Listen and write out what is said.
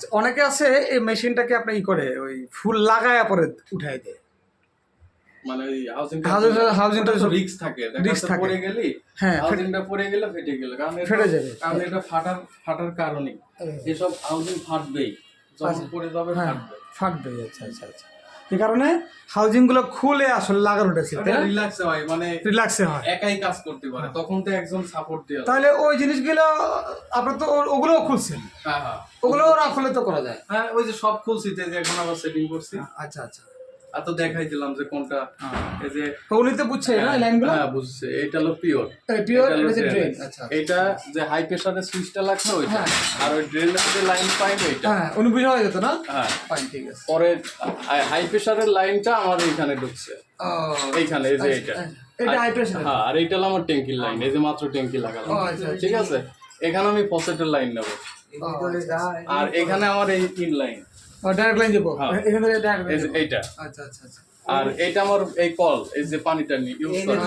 আচ্ছা অনেকে আছে এই মেশিনটাকে আপনি ই করে ওই ফুল লাগায় পরে উঠাই দেয়। মানে সব- থাকে risk থাকে। পড়ে গেলি হ্যাঁ, হাউজিংটা পড়ে গেলে ফেটে গেল কারণ ফেটে যাবে। কারণ এটা ফাটার ফাটার কারণে। এসব হাউজিং ফাটবেই যখন পড়ে যাবে হ্যাঁ ফাটবে। ফাটবে আচ্ছা আচ্ছা আচ্ছা। এই কারণে হাউজিংগুলো খুলে আসলে লাগার উঠেছে রিল্যাক্স হয় মানে রিল্যাক্সে হয়। একাই কাজ করতে পারে তখন তো একজন সাপোর্ট দিয়ে তাহলে ওই জিনিসগুলো আপনার তো ওগুলো ওগুলোও খুলছেন? হ্যাঁ হ্যাঁ। ওগুলো না খুলে তো করা যায়। হ্যাঁ ওই যে সব খুলছি যে যে এখন আবার সেটিং করছি। আচ্ছা আচ্ছা। আর তো দেখাই দিলাম যে কোনটা। এই যে তো উনি তো বুঝছে না লাইনগুলো হ্যাঁ বুঝছে। এটা হলো পিওর পিওর এটা ড্রেন আচ্ছা এটা যে হাই প্রেসারের সুইচটা লাগছে ওইটা। হ্যাঁ। আর ওই ড্রেনের যে লাইন পাইপ ওইটা। হ্যাঁ উনি বুঝে হয়ে যেত না? হ্যাঁ। ফাইন ঠিক আছে। পরে হাই প্রেসারের লাইনটা আমার এইখানে ঢুকছে। এইখানে এই যে এটা এটা হাই প্রেসার হ্যাঁ আর এইটা হলো আমার ট্যাঙ্কির লাইন এই যে মাত্র ট্যাঙ্কি লাগালাম। আচ্ছা, আচ্ছা। ঠিক আছে? এখানে আমি ফসেটের লাইন নেব। আর এখানে আমার এই তিন লাইন ডাইরেক্ট লাইন হ্যাঁ। এখান থেকে ডাইরেক্ট এই লাইন এইটা আচ্ছা আচ্ছা আচ্ছা আর এইটা আমার এই কল এই যে পানিটা নিয়ে ইউজ করা।